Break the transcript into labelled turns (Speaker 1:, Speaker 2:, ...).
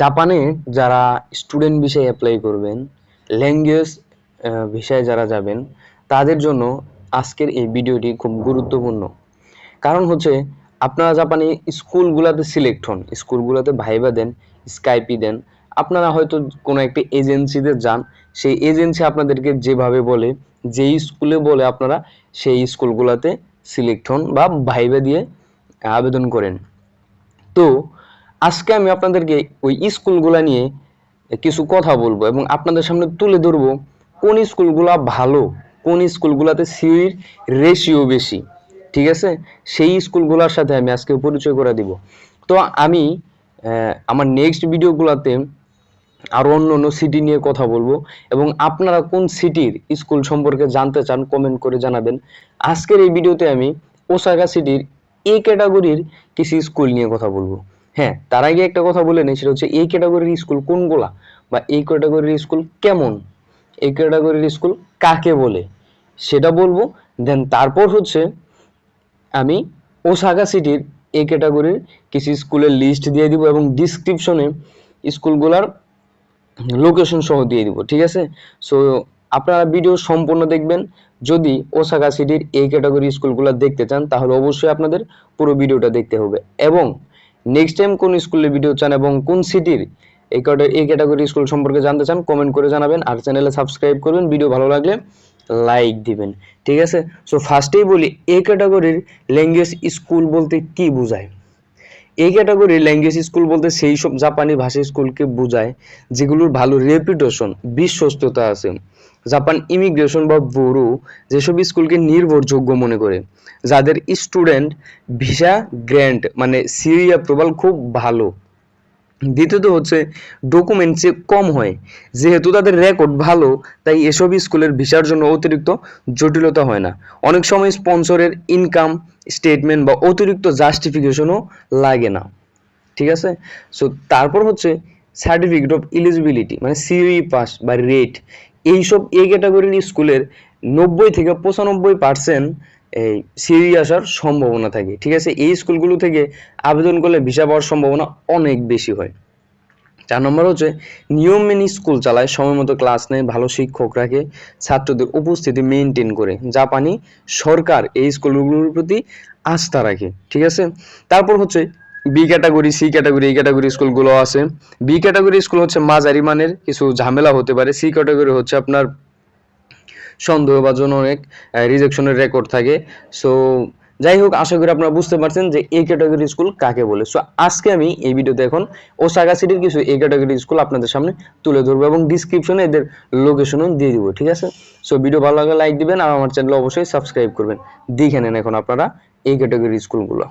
Speaker 1: জাপানে যারা স্টুডেন্ট ভিসায় অ্যাপ্লাই করবেন ল্যাঙ্গুয়েজ ভিসায় যারা যাবেন, তাদের জন্য আজকের এই ভিডিওটি খুব গুরুত্বপূর্ণ। কারণ হচ্ছে, আপনারা জাপানে স্কুলগুলোতে সিলেক্ট হন। স্কুলগুলোতে ভাইবা দেন স্কাইপি দেন। আপনারা হয়তো কোনো একটি এজেন্সিতে যান, সেই এজেন্সি আপনাদেরকে যেভাবে বলে, যেই স্কুলে বলে আপনারা সেই স্কুলগুলোতে সিলেক্ট হন বা ভাইবা দিয়ে আবেদন করেন। তো আজকে আমি আপনাদেরকে ওই স্কুলগুলো নিয়ে কিছু কথা বলব এবং আপনাদের সামনে তুলে ধরবো কোন স্কুলগুলো ভালো, কোন স্কুলগুলোতে সিউর রেশিও বেশি, ঠিক আছে? সেই স্কুলগুলোর সাথে আমি আজকে পরিচয় করে দিব। তো আমি আমার নেক্সট ভিডিওগুলোতে আরও অন্য অন্য সিটি নিয়ে কথা বলব এবং আপনারা কোন সিটির স্কুল সম্পর্কে জানতে চান কমেন্ট করে জানাবেন। আজকের এই ভিডিওতে আমি ওসাকা সিটির এ ক্যাটাগরির কিছু স্কুল নিয়ে কথা বলব। হ্যাঁ তার আগে একটা কথা বলে নেই, সেটা হচ্ছে এই ক্যাটাগরির স্কুল কোনগুলা বা এই ক্যাটাগরির স্কুল কেমন? এই ক্যাটাগরির স্কুল কাকে বলে? সেটা বলব। দেন তারপর হচ্ছে আমি ওসাকা সিটির এই ক্যাটাগরির কিছু স্কুলের লিস্ট দিয়ে দিব এবং ডিসক্রিপশনে স্কুলগুলার লোকেশন সহ দিয়ে দিব, ঠিক আছে? সো আপনারা ভিডিও সম্পূর্ণ দেখবেন। যদি ওসাকা সিটির এই ক্যাটাগরি স্কুলগুলো দেখতে চান, তাহলে অবশ্যই আপনাদের পুরো ভিডিওটা দেখতে হবে। এবং নেক্সট টাইম কোন স্কুলের ভিডিও চান এবং কোন সিটির এই এই ক্যাটাগরি স্কুল সম্পর্কে জানতে চান কমেন্ট করে জানাবেন আর চ্যানেলে সাবস্ক্রাইব করবেন ভিডিও ভালো লাগলে লাইক দিবেন। ঠিক আছে? সো ফার্স্টেই বলি এ ক্যাটাগরির ল্যাঙ্গুয়েজ স্কুল বলতে কি বোঝায়? এই ক্যাটাগরি ল্যাঙ্গুয়েজ স্কুল বলতে সেই সব জাপানি ভাষা স্কুলকে বোঝায়, যেগুলোর ভালো রেপুটেশন বিশ্বস্ততা আছে। জাপান ইমিগ্রেশন বা ব্যুরো যেসব স্কুলকে নির্ভরযোগ্য মনে করে, যাদের স্টুডেন্ট ভিসা গ্র্যান্ট মানে সিরি অ্যাপ্রুভাল খুব ভালো। দ্বিতীয়ত হচ্ছে ডকুমেন্টসে কম হয়, যেহেতু তাদের রেকর্ড ভালো, তাই এসব স্কুলের ভিসার জন্য অতিরিক্ত জটিলতা হয় না। অনেক সময় স্পন্সরের ইনকাম স্টেটমেন্ট বা অতিরিক্ত জাস্টিফিকেশনও লাগে না। ঠিক আছে? সো তারপর হচ্ছে সার্টিফিকেট অফ এলিজিবিলিটি মানে সিইউ পাস বা রেট এইসব, এই ক্যাটাগরির স্কুলের নব্বই থেকে পঁচানব্বই পার্সেন্ট এই সিইউ আসার সম্ভাবনা থাকে, ঠিক আছে? এই স্কুলগুলো থেকে আবেদন করলে ভিসা পাওয়ার সম্ভাবনা অনেক বেশি হয়। চার নম্বর হচ্ছে, নিয়ম মেনে স্কুল চালায়, সময় মতো ক্লাস নেয়, ভালো শিক্ষক রাখে, ছাত্রদের উপস্থিতি মেনটেন করে। জাপানি সরকার এই স্কুলগুলোর প্রতি আস্থা রাখে, ঠিক আছে? তারপর হচ্ছে বি ক্যাটাগরি সি ক্যাটাগরি এই ক্যাটাগরি স্কুলগুলো আছে। বি ক্যাটাগরি স্কুল হচ্ছে মাঝারি মানের, কিছু ঝামেলা হতে পারে। সি ক্যাটাগরি হচ্ছে আপনার সন্দেহভাজন অনেক রিজেকশনের রেকর্ড থাকে। সো যাই হোক, আশা করি আপনারা বুঝতে পারছেন যে এই ক্যাটাগরি স্কুল কাকে বলে। সো আজকে আমি এই ভিডিওতে এখন ওসাগা সিটির কিছু এই ক্যাটাগরি স্কুল আপনাদের সামনে তুলে ধরবো এবং ডিসক্রিপশনে এদের লোকেশনও দিয়ে দিব, ঠিক আছে? সো ভিডিও ভালো লাগলে লাইক দিবেন আর আমার চ্যানেল অবশ্যই সাবস্ক্রাইব করবেন। দেখে নেন এখন আপনারা এই ক্যাটাগরি স্কুলগুলো